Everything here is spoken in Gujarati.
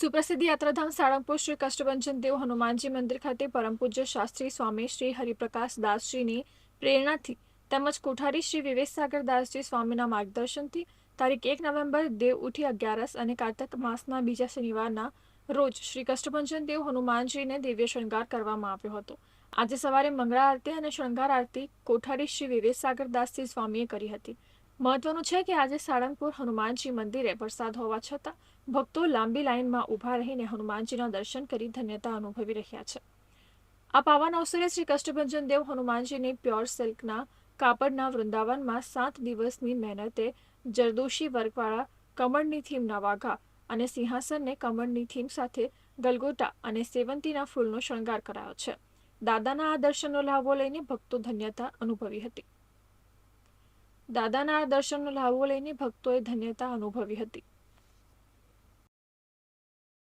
સુપ્રસિદ્ધ યાત્રાધામ સાળંગપુર શ્રી કષ્ટભંજન દેવ હનુમાનજી મંદિર ખાતે પરમ શાસ્ત્રી સ્વામી શ્રી હરિપ્રકાશ દાસજીની પ્રેરણાથી તેમજ કોઠારી શ્રી વિવેકસાગર દાસજી સ્વામીના માર્ગદર્શનથી તારીખ એક નવેમ્બર દેવ ઉઠી અગિયારસ અને કાર્તક માસના બીજા શનિવારના રોજ શ્રી કષ્ટભંજન દેવ હનુમાનજીને દિવ્ય શણગાર કરવામાં આવ્યો હતો. આજે સવારે મંગળા આરતી અને શણગાર આરતી કોઠારી શ્રી વિવેકસાગર દાસજી સ્વામીએ કરી હતી. મહત્વનું છે કે આજે સાળંગપુર હનુમાનજી મંદિરે વરસાદ હોવા છતાં ભક્તો લાંબી લાઇનમાં ઊભા રહીને હનુમાનજીના દર્શન કરી ધન્યતા અનુભવી રહ્યા છે. આ પાવન અવસરે શ્રી કષ્ટભંજન દેવ હનુમાનજીની પ્યોર સિલ્કના કાપડના વૃંદાવનમાં સાત દિવસની મહેનતે જરદોશી વર્ગવાળા કમળની થીમના વાઘા અને સિંહાસનને કમળની થીમ સાથે ગલગોટા અને સેવંતીના ફૂલનો શણગાર કરાયો છે. દાદાના આ દર્શનનો લાભો લઈને ભક્તો ધન્યતા અનુભવી હતી. દાદાના આ દર્શનનો લાભો લઈને ભક્તોએ ધન્યતા અનુભવી હતી.